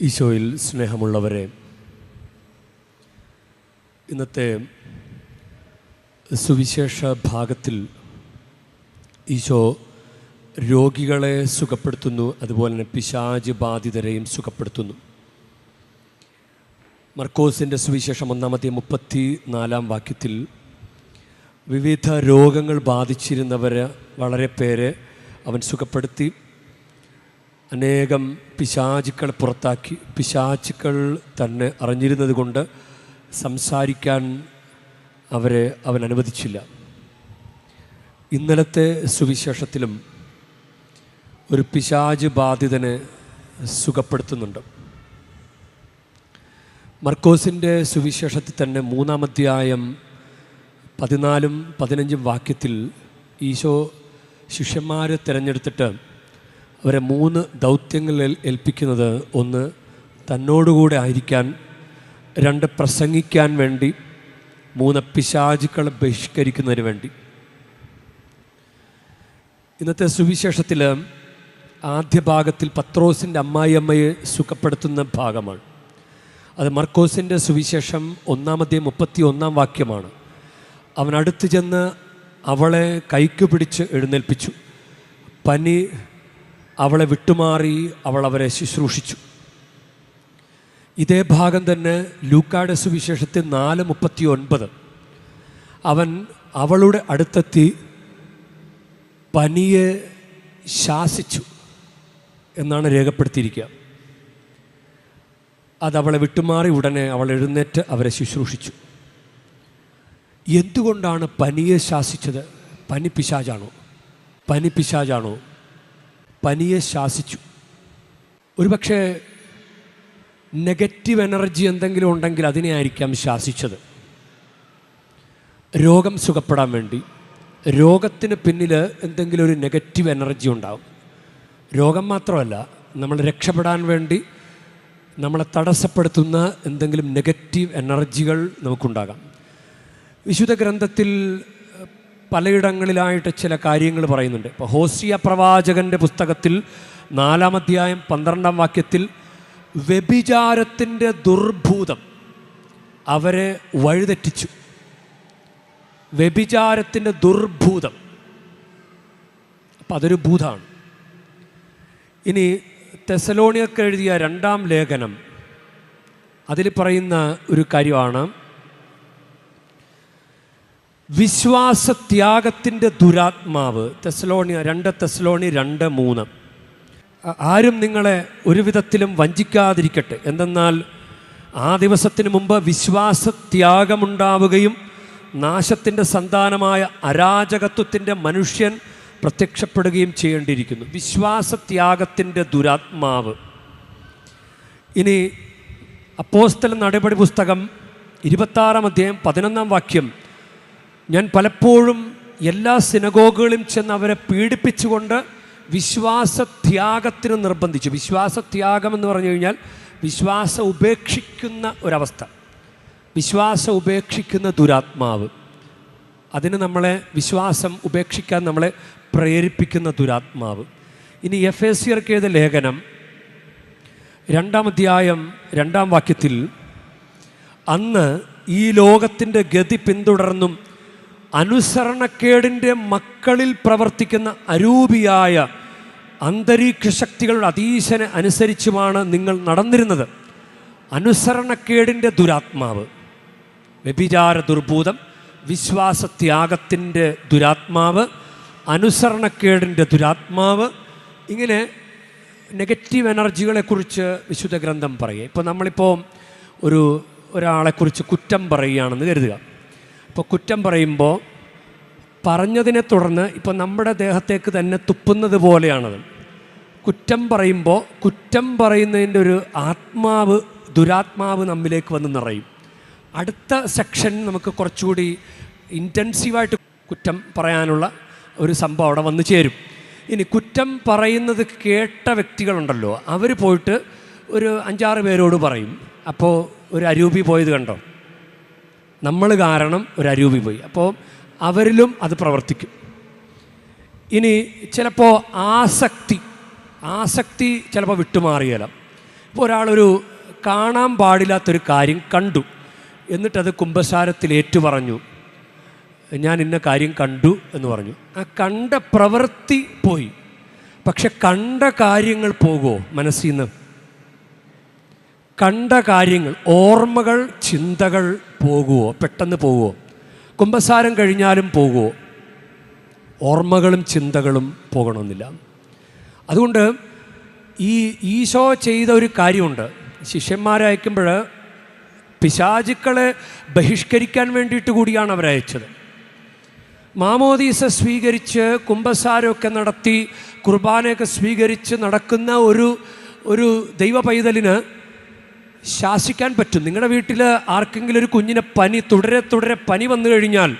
ഈശോയിൽ സ്നേഹമുള്ളവരെ ഇന്നത്തെ സുവിശേഷ ഭാഗത്തിൽ ഈശോ രോഗികളെ സുഖപ്പെടുത്തുന്നു അതുപോലെ തന്നെ പിശാജ് ബാധിതരെയും സുഖപ്പെടുത്തുന്നു. മർക്കോസിന്റെ സുവിശേഷം ഒന്നാമത്തെ മുപ്പത്തി നാലാം വാക്യത്തിൽ വിവിധ രോഗങ്ങൾ ബാധിച്ചിരുന്നവരെ വളരെ പേരെ അവൻ സുഖപ്പെടുത്തി അനേകം പിശാചുക്കൾ പുറത്താക്കി പിശാചുക്കൾ തന്നെ അറിഞ്ഞിരുന്നത് കൊണ്ട് സംസാരിക്കാൻ അവരെ അവൻ അനുവദിച്ചില്ല. ഇന്നലത്തെ സുവിശേഷത്തിലും ഒരു പിശാജ് ബാധിതനെ സുഖപ്പെടുത്തുന്നുണ്ട്. മർക്കോസിന്റെ സുവിശേഷത്തിൽ തന്നെ മൂന്നാമധ്യായം പതിനാലും പതിനഞ്ചും വാക്യത്തിൽ ഈശോ ശിഷ്യന്മാരെ തിരഞ്ഞെടുത്തിട്ട് അവരെ മൂന്ന് ദൗത്യങ്ങളിൽ ഏൽപ്പിക്കുന്നത് ഒന്ന് തന്നോടുകൂടെ ആയിരിക്കാൻ രണ്ട് പ്രസംഗിക്കാൻ വേണ്ടി മൂന്ന് പിശാചുക്കളെ ബഹിഷ്കരിക്കുന്നതിന് വേണ്ടി. ഇന്നത്തെ സുവിശേഷത്തിൽ ആദ്യ ഭാഗത്തിൽ പത്രോസിന്റെ അമ്മായിയമ്മയെ സുഖപ്പെടുത്തുന്ന ഭാഗമാണ്. അത് മർക്കോസിന്റെ സുവിശേഷം ഒന്നാമത്തെ മുപ്പത്തി ഒന്നാം വാക്യമാണ്. അവൻ ചെന്ന് അവളെ കൈക്ക് പിടിച്ച് എഴുന്നേൽപ്പിച്ചു. പനി അവളെ വിട്ടുമാറി അവൾ അവരെ ശുശ്രൂഷിച്ചു. ഇതേ ഭാഗം തന്നെ ലൂക്കായുടെ സുവിശേഷത്തിൽ നാല് മുപ്പത്തി ഒൻപത് അവൻ അവളുടെ അടുത്തെത്തി പനിയെ ശാസിച്ചു എന്നാണ് രേഖപ്പെടുത്തിയിരിക്കുക. അത് അവളെ വിട്ടുമാറി ഉടനെ അവൾ എഴുന്നേറ്റ് അവരെ ശുശ്രൂഷിച്ചു. എന്തുകൊണ്ടാണ് പനിയെ ശാസിച്ചത്? പനി പിശാചാണോ? പനി പിശാചാണോ? പനിയെ ശാസിച്ചു. ഒരുപക്ഷെ നെഗറ്റീവ് എനർജി എന്തെങ്കിലും ഉണ്ടെങ്കിൽ അതിനെ ആയിരിക്കാം ശാസിച്ചത്. രോഗം സുഖപ്പെടാൻ വേണ്ടി രോഗത്തിന് പിന്നിൽ എന്തെങ്കിലും ഒരു നെഗറ്റീവ് എനർജി ഉണ്ടാകും രോഗം മാത്രമല്ല നമ്മൾ രക്ഷപ്പെടാൻ വേണ്ടി നമ്മളെ തടസ്സപ്പെടുത്തുന്ന എന്തെങ്കിലും നെഗറ്റീവ് എനർജികൾ നമുക്കുണ്ടാകാം. വിശുദ്ധ ഗ്രന്ഥത്തിൽ പലയിടങ്ങളിലായിട്ട് ചില കാര്യങ്ങൾ പറയുന്നുണ്ട്. ഇപ്പോൾ ഹോസിയ പ്രവാചകന്റെ പുസ്തകത്തിൽ നാലാം അധ്യായം പന്ത്രണ്ടാം വാക്യത്തിൽ വ്യഭിചാരത്തിന്റെ ദുർഭൂതം അവരെ വഴിതെറ്റിച്ചു. വ്യഭിചാരത്തിന്റെ ദുർഭൂതം. അപ്പം അതൊരു ഭൂതമാണ് ഇനി തെസലോണിയൊക്കെ എഴുതിയ രണ്ടാം ലേഖനം അതിൽ പറയുന്ന ഒരു കാര്യമാണ്. വിശ്വാസത്യാഗത്തിന്റെ ദുരാത്മാവ്. തെസലോണിയ രണ്ട് തെസലോണി രണ്ട് മൂന്ന്. ആരും നിങ്ങളെ ഒരു വിധത്തിലും വഞ്ചിക്കാതിരിക്കട്ടെ. എന്തെന്നാൽ ആ ദിവസത്തിന് മുമ്പ് വിശ്വാസത്യാഗമുണ്ടാവുകയും നാശത്തിന്റെ സന്താനമായ അരാജകത്വത്തിന്റെ മനുഷ്യൻ പ്രത്യക്ഷപ്പെടുകയും ചെയ്യേണ്ടിയിരിക്കുന്നു. വിശ്വാസത്യാഗത്തിന്റെ ദുരാത്മാവ്. ഇനി അപ്പോസ്തല നടപടി പുസ്തകം ഇരുപത്താറാം അധ്യായം പതിനൊന്നാം വാക്യം ഞാൻ പലപ്പോഴും എല്ലാ സിനഗോഗുകളിലും ചെന്ന് അവരെ പീഡിപ്പിച്ചുകൊണ്ട് വിശ്വാസത്യാഗത്തിന് നിർബന്ധിച്ചു. വിശ്വാസത്യാഗം എന്ന് പറഞ്ഞു കഴിഞ്ഞാൽ വിശ്വാസം ഉപേക്ഷിക്കുന്ന ഒരവസ്ഥ. വിശ്വാസം ഉപേക്ഷിക്കുന്ന ദുരാത്മാവ്. അതിന് നമ്മളെ വിശ്വാസം ഉപേക്ഷിക്കാൻ നമ്മളെ പ്രേരിപ്പിക്കുന്ന ദുരാത്മാവ്. ഇനി എഫ് എസ് സിയർക്ക് എഴുത ലേഖനം രണ്ടാം അധ്യായം രണ്ടാം വാക്യത്തിൽ അന്ന് ഈ ലോകത്തിന്റെ ഗതി പിന്തുടർന്നും അനുസരണക്കേടിന്റെ മക്കളിൽ പ്രവർത്തിക്കുന്ന അരൂപിയായ അന്തരീക്ഷ ശക്തികളുടെ അതീശനെ അനുസരിച്ചുമാണ് നിങ്ങൾ നടന്നിരുന്നത്. അനുസരണക്കേടിന്റെ ദുരാത്മാവ് വ്യഭിചാര ദുർഭൂതം വിശ്വാസത്യാഗത്തിന്റെ ദുരാത്മാവ് അനുസരണക്കേടിന്റെ ദുരാത്മാവ് ഇങ്ങനെ നെഗറ്റീവ് എനർജികളെക്കുറിച്ച് വിശുദ്ധ ഗ്രന്ഥം പറയുക. ഇപ്പോൾ നമ്മളിപ്പോൾ ഒരു ഒരാളെക്കുറിച്ച് കുറ്റം പറയുകയാണെന്ന് കരുതുക. അപ്പോൾ കുറ്റം പറയുമ്പോൾ പറഞ്ഞതിനെ തുടർന്ന് ഇപ്പോൾ നമ്മുടെ ദേഹത്തേക്ക് തന്നെ തുപ്പുന്നത് പോലെയാണത്. കുറ്റം പറയുമ്പോൾ കുറ്റം പറയുന്നതിന്റെ ഒരു ആത്മാവ് ദുരാത്മാവ് നമ്മിലേക്ക് വന്ന് നിറയും. അടുത്ത സെക്ഷൻ നമുക്ക് കുറച്ചുകൂടി ഇന്റൻസീവായിട്ട് കുറ്റം പറയാനുള്ള ഒരു സംഭവം അവിടെ വന്നു ചേരും. ഇനി കുറ്റം പറയുന്നത് കേട്ട വ്യക്തികളുണ്ടല്ലോ അവർ പോയിട്ട് ഒരു അഞ്ചാറ് പേരോട് പറയും. അപ്പോൾ ഒരു അരൂപി പോയത് കണ്ടോ? നമ്മൾ കാരണം ഒരു അരൂപി പോയി. അപ്പോൾ അവരിലും അത് പ്രവർത്തിക്കും. ഇനി ചിലപ്പോൾ ആസക്തി ആസക്തി ചിലപ്പോൾ വിട്ടുമാറിയാലും. ഇപ്പോൾ ഒരാളൊരു കാണാൻ പാടില്ലാത്തൊരു കാര്യം കണ്ടു എന്നിട്ടത് കുംഭസാരത്തിൽ ഏറ്റുപറഞ്ഞു ഞാൻ ഇന്ന കാര്യം കണ്ടു എന്ന് പറഞ്ഞു. ആ കണ്ട പ്രവൃത്തി പോയി. പക്ഷെ കണ്ട കാര്യങ്ങൾ പോകുമോ മനസ്സിൽ നിന്ന്? കണ്ട കാര്യങ്ങൾ ഓർമ്മകൾ ചിന്തകൾ പോകുമോ പെട്ടെന്ന് പോകുമോ കുംഭസാരം കഴിഞ്ഞാലും പോകുമോ ഓർമ്മകളും ചിന്തകളും പോകണമെന്നില്ല. അതുകൊണ്ട് ഈ ഈശോ ചെയ്ത ഒരു കാര്യമുണ്ട്. ശിഷ്യന്മാരെ അയക്കുമ്പോൾ പിശാചുക്കളെ ബഹിഷ്കരിക്കാൻ വേണ്ടിയിട്ട് കൂടിയാണ് അവരയച്ചത് മാമോദീസ സ്വീകരിച്ച് കുംഭസാരമൊക്കെ നടത്തി കുർബാനയൊക്കെ സ്വീകരിച്ച് നടക്കുന്ന ഒരു ഒരു ദൈവ പൈതലിന് ശാസിക്കാൻ പറ്റും. നിങ്ങളുടെ വീട്ടിൽ ആർക്കെങ്കിലും ഒരു കുഞ്ഞിനെ പനി തുടരെ തുടരെ പനി വന്നു കഴിഞ്ഞാൽ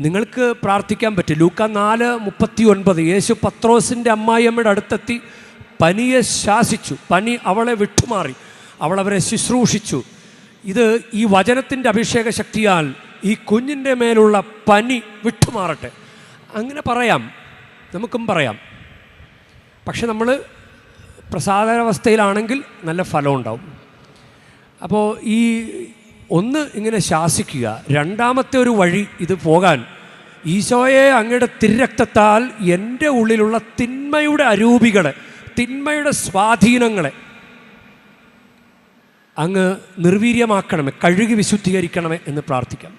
നിങ്ങൾക്ക് പ്രാർത്ഥിക്കാൻ പറ്റും. ലൂക്ക നാല് മുപ്പത്തി ഒൻപത് യേശു പത്രോസിന്റെ അമ്മായിയമ്മയുടെ അടുത്തെത്തി പനിയെ ശാസിച്ചു. പനി അവളെ വിട്ടുമാറി. അവളവരെ ശുശ്രൂഷിച്ചു. ഇത് ഈ വചനത്തിന്റെ അഭിഷേക ശക്തിയാൽ ഈ കുഞ്ഞിന്റെ മേലുള്ള പനി വിട്ടുമാറട്ടെ. അങ്ങനെ പറയാം. നമുക്കും പറയാം. പക്ഷെ നമ്മൾ പ്രസാദാവസ്ഥയിലാണെങ്കിൽ നല്ല ഫലം ഉണ്ടാവും അപ്പോൾ ഈ ഒന്ന് ഇങ്ങനെ ശാസിക്കുക രണ്ടാമത്തെ ഒരു വഴി ഇത് പോകാൻ ഈശോയെ അങ്ങയുടെ തിരക്തത്താൽ എന്റെ ഉള്ളിലുള്ള തിന്മയുടെ അരൂപികളെ തിന്മയുടെ സ്വാധീനങ്ങളെ അങ്ങ് നിർവീര്യമാക്കണമേ കഴുകി വിശുദ്ധീകരിക്കണമേ എന്ന് പ്രാർത്ഥിക്കാം.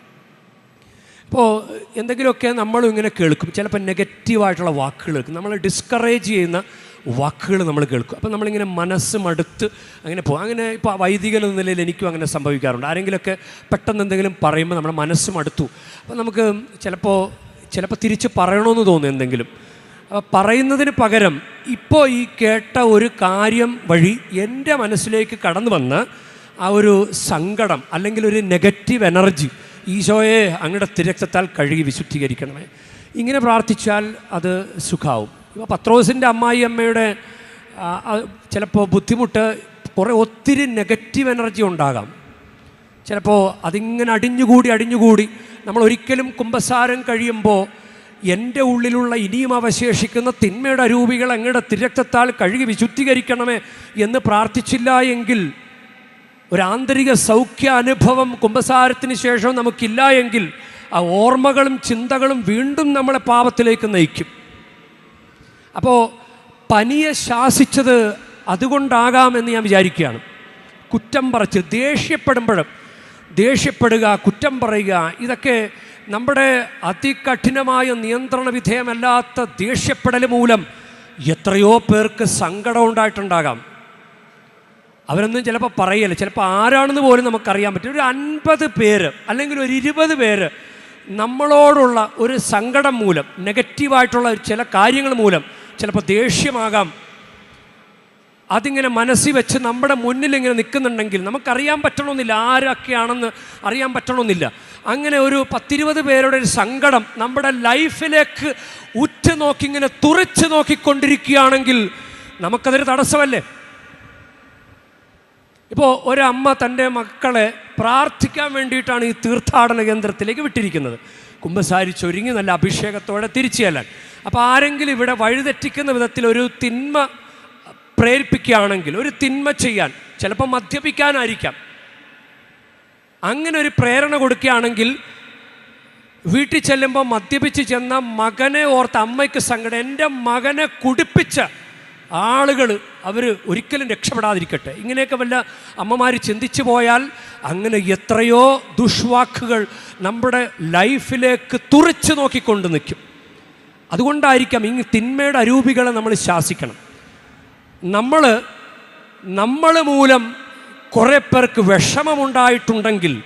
ഇപ്പോൾ എന്തെങ്കിലുമൊക്കെ നമ്മളും ഇങ്ങനെ കേൾക്കും ചിലപ്പോൾ നെഗറ്റീവായിട്ടുള്ള വാക്കുകൾ കേൾക്കും നമ്മളെ ഡിസ്കറേജ് ചെയ്യുന്ന വാക്കുകൾ നമ്മൾ കേൾക്കും. അപ്പോൾ നമ്മളിങ്ങനെ മനസ്സ് മടുത്ത് അങ്ങനെ പോകും. അങ്ങനെ ഇപ്പോൾ വൈദികൻ എന്ന നിലയിൽ എനിക്കും അങ്ങനെ സംഭവിക്കാറുണ്ട്. ആരെങ്കിലുമൊക്കെ പെട്ടെന്ന് എന്തെങ്കിലും പറയുമ്പോൾ നമ്മുടെ മനസ്സ് മടുത്തു. അപ്പോൾ നമുക്ക് ചിലപ്പോൾ ചിലപ്പോൾ തിരിച്ച് പറയണമെന്ന് തോന്നും എന്തെങ്കിലും. അപ്പോൾ പറയുന്നതിന് പകരം ഇപ്പോൾ ഈ കേട്ട ഒരു കാര്യം വഴി എന്റെ മനസ്സിലേക്ക് കടന്നു വന്ന് ആ ഒരു സങ്കടം അല്ലെങ്കിൽ ഒരു നെഗറ്റീവ് എനർജി ഈശോയെ അങ്ങയുടെ തിരക്തത്താൽ കഴുകി വിശുദ്ധീകരിക്കണമേ. ഇങ്ങനെ പ്രാർത്ഥിച്ചാൽ അത് സുഖാവും ഇപ്പോൾ പത്രോസിന്റെ അമ്മായി അമ്മയുടെ ചിലപ്പോൾ ബുദ്ധിമുട്ട് കുറേ ഒത്തിരി നെഗറ്റീവ് എനർജി ഉണ്ടാകാം. ചിലപ്പോൾ അതിങ്ങനെ അടിഞ്ഞുകൂടി അടിഞ്ഞുകൂടി നമ്മൾ ഒരിക്കലും കുംഭസാരം കഴിയുമ്പോൾ എന്റെ ഉള്ളിലുള്ള ഇനിയും അവശേഷിക്കുന്ന തിന്മയുടെ രൂപികൾ അങ്ങയുടെ തിരക്തത്താൽ കഴുകി വിശുദ്ധീകരിക്കണമേ എന്ന് പ്രാർത്ഥിച്ചില്ല എങ്കിൽ ഒരു ആന്തരിക സൗഖ്യ അനുഭവം കുംഭസാരത്തിന് ശേഷം നമുക്കില്ല എങ്കിൽ ആ ഓർമ്മകളും ചിന്തകളും വീണ്ടും നമ്മളെ പാപത്തിലേക്ക് നയിക്കും. അപ്പോൾ പനിയെ ശാസിച്ചത് അതുകൊണ്ടാകാമെന്ന് ഞാൻ വിചാരിക്കുകയാണ്. കുറ്റം പറച്ച് ദേഷ്യപ്പെടുമ്പോഴും ദേഷ്യപ്പെടുക കുറ്റം പറയുക ഇതൊക്കെ നമ്മുടെ അതികഠിനമായ നിയന്ത്രണ വിധേയമല്ലാത്ത ദേഷ്യപ്പെടൽ മൂലം എത്രയോ പേർക്ക് സങ്കടം ഉണ്ടായിട്ടുണ്ടാകാം. അവരൊന്നും ചിലപ്പോൾ പറയല്ല. ചിലപ്പോൾ ആരാണെന്ന് പോലും നമുക്കറിയാൻ പറ്റും ഒരു അൻപത് പേര് അല്ലെങ്കിൽ ഒരു ഇരുപത് പേര് നമ്മളോടുള്ള ഒരു സങ്കടം മൂലം നെഗറ്റീവായിട്ടുള്ള ചില കാര്യങ്ങൾ മൂലം ചിലപ്പോൾ ദേഷ്യമാകാം. അതിങ്ങനെ മനസ്സിൽ വെച്ച് നമ്മുടെ മുന്നിൽ ഇങ്ങനെ നിൽക്കുന്നുണ്ടെങ്കിൽ നമുക്കറിയാൻ പറ്റണമെന്നില്ല ആരൊക്കെയാണെന്ന് അറിയാൻ പറ്റണമെന്നില്ല. അങ്ങനെ ഒരു പത്തിരുപത് പേരുടെ ഒരു സങ്കടം നമ്മുടെ ലൈഫിലേക്ക് ഉറ്റു നോക്കി ഇങ്ങനെ തുറച്ച് നോക്കിക്കൊണ്ടിരിക്കുകയാണെങ്കിൽ നമുക്കതൊരു തടസ്സമല്ലേ? ഇപ്പോൾ ഒരമ്മ തന്റെ മക്കളെ പ്രാർത്ഥിക്കാൻ വേണ്ടിയിട്ടാണ് ഈ തീർത്ഥാടന കേന്ദ്രത്തിലേക്ക് വിട്ടിരിക്കുന്നത്. കുമ്പസാരിച്ചൊരുങ്ങി നല്ല അഭിഷേകത്തോടെ തിരിച്ചു ചെല്ലാൻ. അപ്പോൾ ആരെങ്കിലും ഇവിടെ വഴിതെറ്റിക്കുന്ന വിധത്തിൽ ഒരു തിന്മ പ്രേരിപ്പിക്കുകയാണെങ്കിൽ ഒരു തിന്മ ചെയ്യാൻ ചിലപ്പോൾ മദ്യപിക്കാനായിരിക്കാം. അങ്ങനെ ഒരു പ്രേരണ കൊടുക്കുകയാണെങ്കിൽ വീട്ടിൽ ചെല്ലുമ്പോൾ മദ്യപിച്ച് ചെന്ന മകനെ ഓർത്ത് അമ്മയ്ക്ക് സങ്കടം എന്റെ മകനെ കുടിപ്പിച്ച ആളുകൾ അവർ ഒരിക്കലും രക്ഷപ്പെടാതിരിക്കട്ടെ. ഇങ്ങനെയൊക്കെ വല്ല അമ്മമാർ ചിന്തിച്ചു പോയാൽ അങ്ങനെ എത്രയോ ദുഷ്വാക്കുകൾ നമ്മുടെ ലൈഫിലേക്ക് തുറച്ചു നോക്കിക്കൊണ്ട് നിൽക്കും. അതുകൊണ്ടായിരിക്കാം ഈ തിന്മയുടെ അരൂപികളെ നമ്മൾ ശാസിക്കണം. നമ്മൾ നമ്മൾ മൂലം കുറേ പേർക്ക് വിഷമമുണ്ടായിട്ടുണ്ടെങ്കിൽ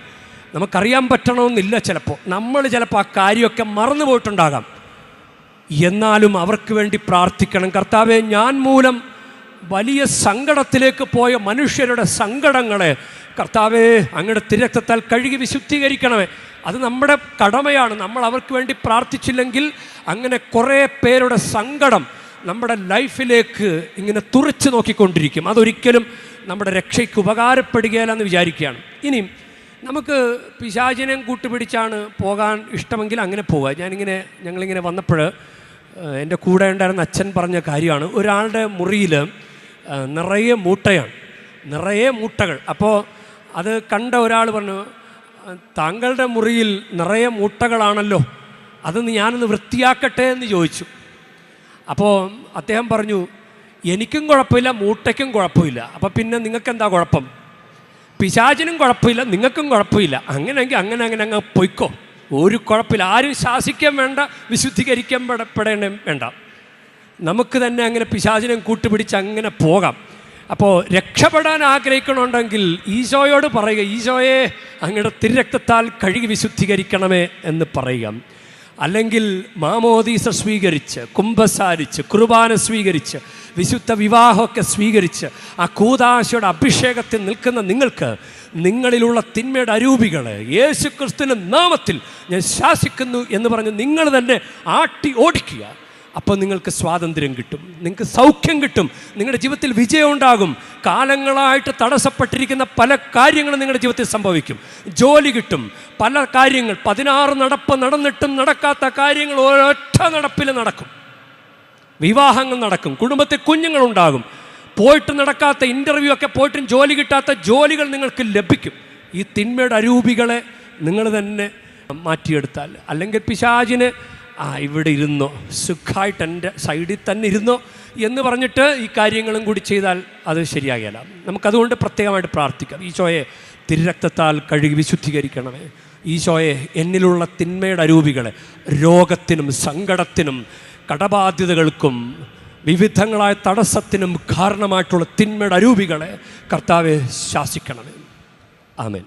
നമുക്കറിയാൻ പറ്റണമെന്നില്ല ചിലപ്പോൾ. നമ്മൾ ചിലപ്പോൾ ആ കാര്യമൊക്കെ മറന്നു പോയിട്ടുണ്ടാകാം. എന്നാലും അവർക്ക് വേണ്ടി പ്രാർത്ഥിക്കണം. കർത്താവെ ഞാൻ മൂലം വലിയ സങ്കടത്തിലേക്ക് പോയ മനുഷ്യരുടെ സങ്കടങ്ങളെ കർത്താവെ അങ്ങയുടെ തിരക്തത്താൽ കഴുകി വിശുദ്ധീകരിക്കണമേ. അത് നമ്മുടെ കടമയാണ്. നമ്മൾ അവർക്ക് വേണ്ടി പ്രാർത്ഥിച്ചില്ലെങ്കിൽ അങ്ങനെ കുറേ പേരുടെ സങ്കടം നമ്മുടെ ലൈഫിലേക്ക് ഇങ്ങനെ തുറച്ചു നോക്കിക്കൊണ്ടിരിക്കും. അതൊരിക്കലും നമ്മുടെ രക്ഷയ്ക്ക് ഉപകാരപ്പെടുകയില്ലെന്ന് വിചാരിക്കുകയാണ്. ഇനിയും നമുക്ക് പിശാചിനെ കൂട്ടുപിടിച്ചാണ് പോകാൻ ഇഷ്ടമെങ്കിൽ അങ്ങനെ പോവുക. ഞാനിങ്ങനെ ഞങ്ങളിങ്ങനെ വന്നപ്പോൾ എന്റെ കൂടെ ഉണ്ടായിരുന്ന അച്ഛൻ പറഞ്ഞ കാര്യമാണ്. ഒരാളുടെ മുറിയിൽ നിറയെ മൂട്ടയാണ്. നിറയെ മൂട്ടകൾ. അപ്പോൾ അത് കണ്ട ഒരാൾ പറഞ്ഞു "ആ, താങ്കളുടെ മുറിയിൽ നിറയെ മൂട്ടകളാണല്ലോ. അതൊന്ന് ഞാനൊന്ന് വൃത്തിയാക്കട്ടെ എന്ന് ചോദിച്ചു. അപ്പോൾ അദ്ദേഹം പറഞ്ഞു എനിക്കും കുഴപ്പമില്ല മൂട്ടയ്ക്കും കുഴപ്പമില്ല. അപ്പോൾ പിന്നെ നിങ്ങൾക്ക് എന്താ കുഴപ്പം? പിശാചിനും കുഴപ്പമില്ല നിങ്ങൾക്കും കുഴപ്പമില്ല. അങ്ങനെയെങ്കിൽ അങ്ങനെ അങ്ങനെ അങ്ങ് പൊയ്ക്കോ. ഒരു കുഴപ്പമില്ല. ആരും ശാസിക്കാൻ വേണ്ട വിശുദ്ധീകരിക്കാൻ പെടപ്പെടേണ്ട വേണ്ട. നമുക്ക് തന്നെ അങ്ങനെ പിശാചിനും കൂട്ടുപിടിച്ച് അങ്ങനെ പോകാം. അപ്പോൾ രക്ഷപ്പെടാൻ ആഗ്രഹിക്കണമെങ്കിൽ ഈശോയോട് പറയുക ഈശോയെ അങ്ങയുടെ തിരുരക്തത്താൽ കഴുകി വിശുദ്ധീകരിക്കണമേ എന്ന് പറയുക. അല്ലെങ്കിൽ മാമോദീസ സ്വീകരിച്ച് കുംഭസാരിച്ച് കുർബാന സ്വീകരിച്ച് വിശുദ്ധ വിവാഹമൊക്കെ സ്വീകരിച്ച് ആ കൂതാശയുടെ അഭിഷേകത്തിൽ നിൽക്കുന്ന നിങ്ങൾക്ക് നിങ്ങളിലുള്ള തിന്മയുടെ അരൂപികളെ യേശു ക്രിസ്തുവിന്റെ നാമത്തിൽ ഞാൻ ശാസിക്കുന്നു എന്ന് പറഞ്ഞ് നിങ്ങൾ തന്നെ ആട്ടി ഓടിക്കുക. അപ്പോൾ നിങ്ങൾക്ക് സ്വാതന്ത്ര്യം കിട്ടും. നിങ്ങൾക്ക് സൗഖ്യം കിട്ടും. നിങ്ങളുടെ ജീവിതത്തിൽ വിജയം ഉണ്ടാകും. കാലങ്ങളായിട്ട് തടസ്സപ്പെട്ടിരിക്കുന്ന പല കാര്യങ്ങളും നിങ്ങളുടെ ജീവിതത്തിൽ സംഭവിക്കും. ജോലി കിട്ടും. പല കാര്യങ്ങൾ പതിനാറ് നടപ്പ് നടന്നിട്ടും നടക്കാത്ത കാര്യങ്ങൾ ഒരൊറ്റ നടപ്പിൽ നടക്കും. വിവാഹങ്ങൾ നടക്കും. കുടുംബത്തിൽ കുഞ്ഞുങ്ങളുണ്ടാകും പോയിട്ട് നടക്കാത്ത ഇന്റർവ്യൂ ഒക്കെ പോയിട്ടും ജോലി കിട്ടാത്ത ജോലികൾ നിങ്ങൾക്ക് ലഭിക്കും. ഈ തിന്മയുടെ അരൂപികളെ നിങ്ങൾ തന്നെ മാറ്റിയെടുത്താൽ. അല്ലെങ്കിൽ പിശാചിന് ആ ഇവിടെ ഇരുന്നു. സുഖമായിട്ട് എന്റെ സൈഡിൽ തന്നെ ഇരുന്നു എന്ന് പറഞ്ഞിട്ട് ഈ കാര്യങ്ങളും കൂടി ചെയ്താൽ അത് ശരിയാകില്ല നമുക്കതുകൊണ്ട് പ്രത്യേകമായിട്ട് പ്രാർത്ഥിക്കാം. ഈശോയെ തിരുരക്തത്താൽ കഴുകി വിശുദ്ധീകരിക്കണമേ. ഈശോയെ എന്നിലുള്ള തിന്മയുടെ അരൂപികളെ രോഗത്തിനും സങ്കടത്തിനും കടബാധ്യതകൾക്കും വിവിധങ്ങളായ തടസ്സത്തിനും കാരണമായിട്ടുള്ള തിന്മയുടെ അരൂപികളെ കർത്താവെ ശാസിക്കണമേ. ആമേൻ.